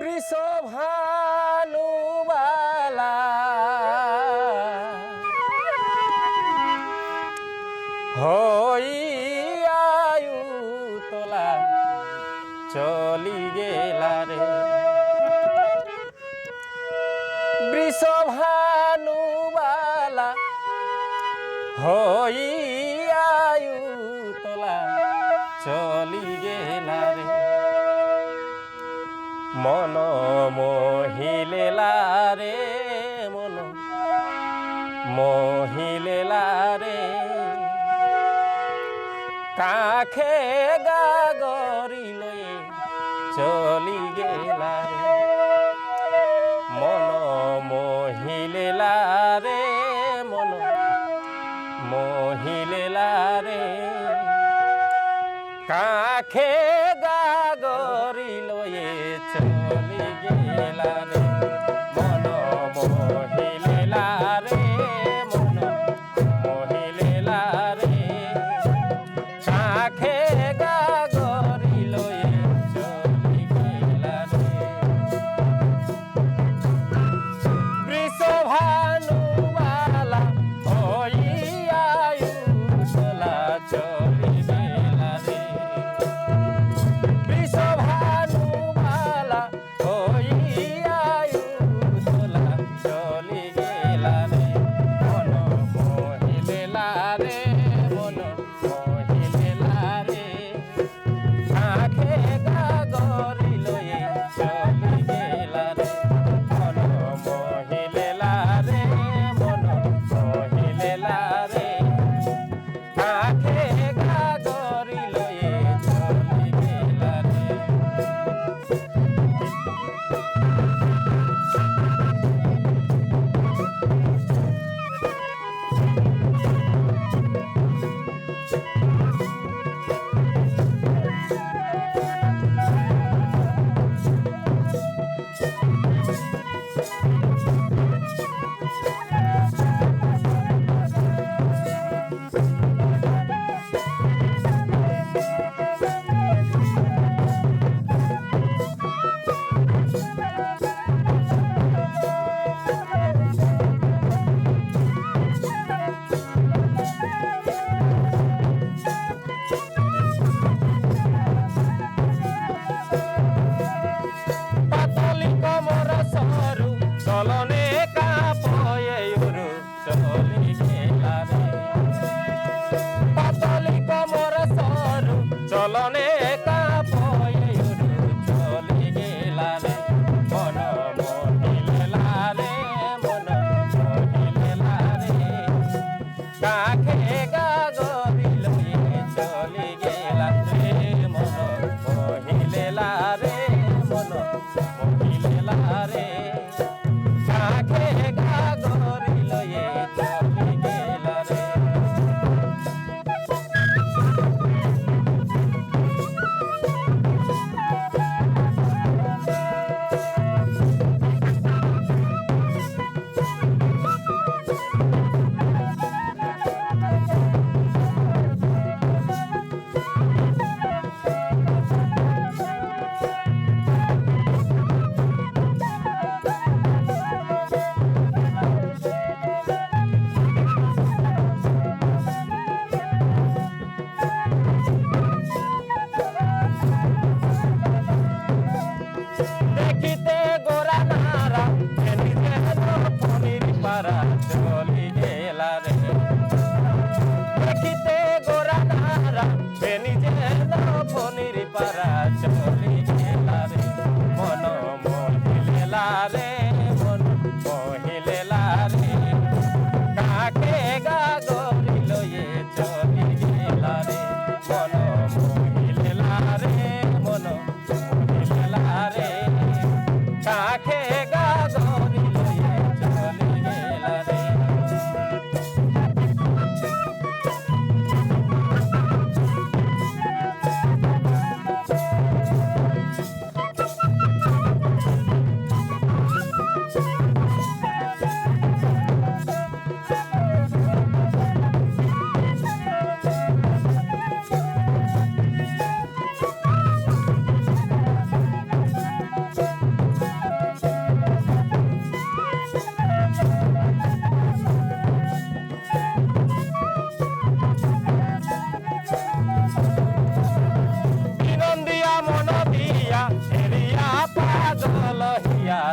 বৃষভানুবালা। হইয়ায়ু তোলা চলি গেলা রে। বৃষভানুবালা হইয়ায়ু তোলা চলি গেলা রে। মন মহিলেলা রে মন মহিলেলা রে কাখে গাগরি লয়ে চলি গেলা রে মন মহিলেলা রে মন মহিলেলা রে কাখে ফেনি জেলা ফনির পারা চলি গেলা রে মন মহিলেলা রে, মন মহিলেলা রে। কাকে গা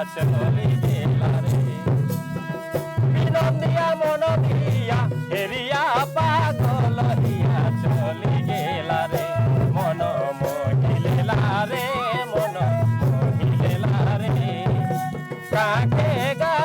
গাছ ধরি বেলারে বিনন্দিয়া মন দিয়া হেরিয়া পাগল হিয়া চলি গেলারে মন মহিলেলারে মন মহিলেলারে কাকে গা